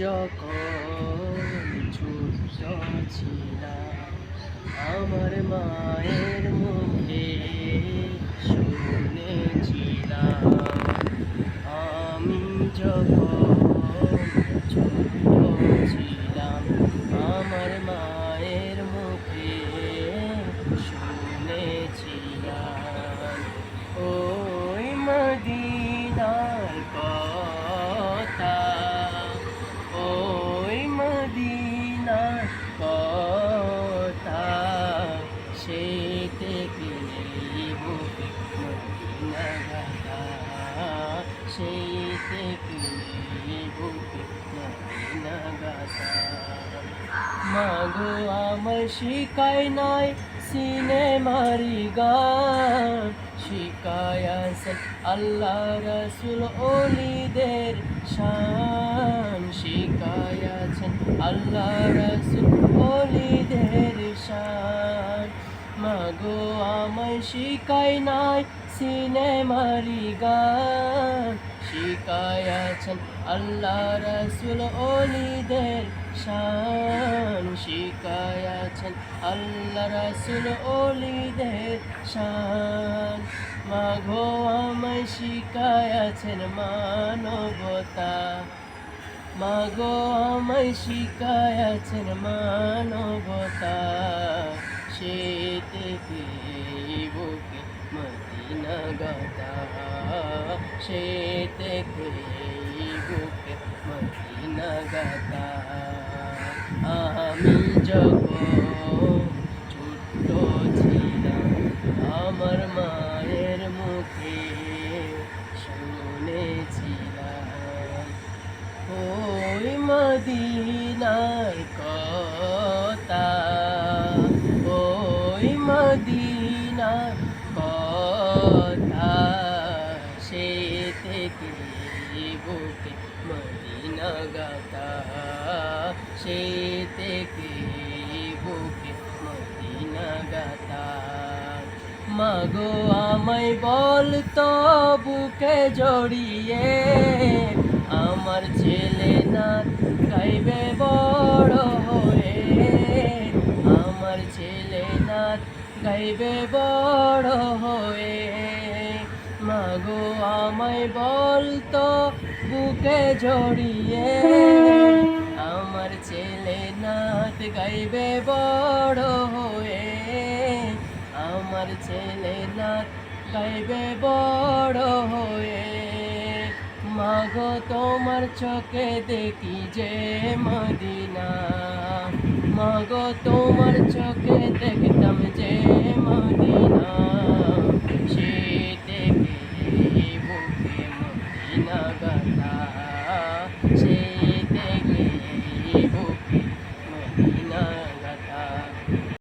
যখন ছোট ছিলাম আমার মায়ের মুখে শুনেছিলাম আমি যখন গাথা সেই মাগো আমার শিকায় নাই সিনেমারি গান। শিকায়াছেন আল্লাহ রসুল ওলিদের শান। শিকায়াছেন আল্লাহ রসুল মাগো আমায় শিকায় নাই সিনেমারি গান। শিকায়াছেন আল্লাহ রসুল ওলিদের শান। শিকায়াছেন আল্লাহ রসুল ওলিদের শান। মাঘো আমায় শিকায়াছেন মানবতা। মাগো, আমায় শিকায়াছেন মানবতা। সে বুকে মদিনা গাতা সে থেকে বুকে মদিনা গাতা আমি যখন ছোট্ট ছিলাম, আমার মায়ের মুখে শুনেছিলাম, ওই মদিনার কথা মদিনার কথা সে থেকে বুকে মদিনা গাতা সে থেকে বুকে মদিনা মাগো, আমায় বলতো বুকে জড়িয়ে। আমার ছেলে না গাইবে বড় হয়ে আমার ছেলে না গাইবে বড় হয়ে। মাগো, আমায় বলতো বুকে জড়িয়ে। আমার ছেলে নাত গাইবে বড় হয়ে। আমার ছেলে নাত গাইবে বড় হয়ে। মাগো, তোমার চোখে দেখি যে মদিনা মাগো তোমার চোখে দেখতাম যে